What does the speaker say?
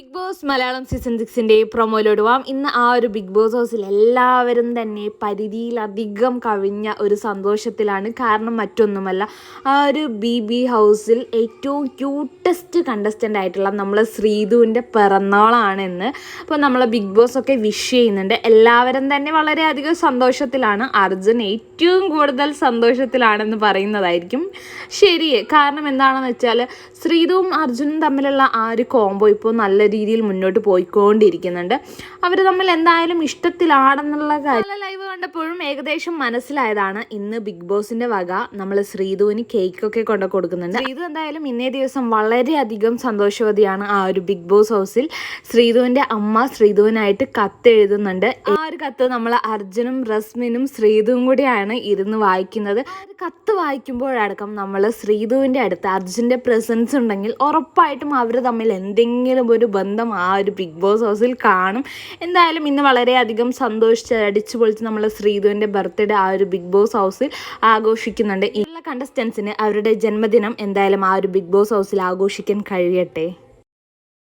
Big boss Malayalam season സിക്സിന്റെ പ്രൊമോയിലോട് പോവാം ഇന്ന് ആ ഒരു ബിഗ് ബോസ് ഹൗസിൽ എല്ലാവരും തന്നെ പരിധിയിലധികം കവിഞ്ഞ ഒരു സന്തോഷത്തിലാണ്. കാരണം മറ്റൊന്നുമല്ല ആ ഒരു ബി ബി ഹൗസിൽ ഏറ്റവും ക്യൂട്ടസ്റ്റ് കണ്ടസ്റ്റന്റ് ആയിട്ടുള്ള നമ്മളെ ശ്രീധുവിന്റെ പിറന്നാളാണെന്ന് അപ്പോൾ നമ്മളെ ബിഗ് ബോസ് ഒക്കെ വിഷ് ചെയ്യുന്നുണ്ട്. എല്ലാവരും തന്നെ വളരെയധികം സന്തോഷത്തിലാണ്. അർജുൻ ഏറ്റവും കൂടുതൽ സന്തോഷത്തിലാണെന്ന് പറയുന്നതായിരിക്കും. ശരി കാരണം എന്താണെന്ന് വെച്ചാൽ ശ്രീധുവും അർജുനും തമ്മിലുള്ള ആ ഒരു കോംബോ ഇപ്പോൾ നല്ല രീതിയിൽ മുന്നോട്ട് പോയിക്കൊണ്ടിരിക്കുന്നുണ്ട്. അവർ തമ്മിൽ എന്തായാലും ഇഷ്ടത്തിലാണെന്നുള്ള കാര്യം ലൈവ് കണ്ടപ്പോഴും ഏകദേശം മനസ്സിലായതാണ് ഇന്ന് ബിഗ് ബോസിന്റെ വക നമ്മൾ ശ്രീധുവിന് കേക്കൊക്കെ കൊണ്ട് കൊടുക്കുന്നുണ്ട്. ശ്രീധു എന്തായാലും ഇന്നേ ദിവസം വളരെയധികം സന്തോഷവതിയാണ് ആ ഒരു ബിഗ് ബോസ് ഹൗസിൽ ശ്രീധുവിന്റെ അമ്മ ശ്രീധുവിനായിട്ട് കത്ത് എഴുതുന്നുണ്ട് ആ ഒരു കത്ത് നമ്മൾ അർജുനും റസ്മിനും ശ്രീധുവും കൂടിയാണ് ഇരുന്ന് വായിക്കുന്നത്. കത്ത് വായിക്കുമ്പോഴടക്കം നമ്മൾ ശ്രീധുവിന്റെ അടുത്ത് അർജുന്റെ പ്രസൻസ് ഉണ്ടെങ്കിൽ ഉറപ്പായിട്ടും അവർ തമ്മിൽ എന്തെങ്കിലും ഒരു ബന്ധം ആ ഒരു ബിഗ് ബോസ് ഹൗസിൽ കാണും. എന്തായാലും ഇന്ന് വളരെയധികം സന്തോഷിച്ച് അടിച്ചു പൊളിച്ച് നമ്മൾ ശ്രീധുവിന്റെ ബർത്ത്ഡേ ആ ഒരു ബിഗ് ബോസ് ഹൗസിൽ ആഘോഷിക്കുന്നുണ്ട്. എല്ലാ കണ്ടസ്റ്റൻസിന് അവരുടെ ജന്മദിനം എന്തായാലും ആ ഒരു ബിഗ് ബോസ് ഹൗസിൽ ആഘോഷിക്കാൻ കഴിയട്ടെ?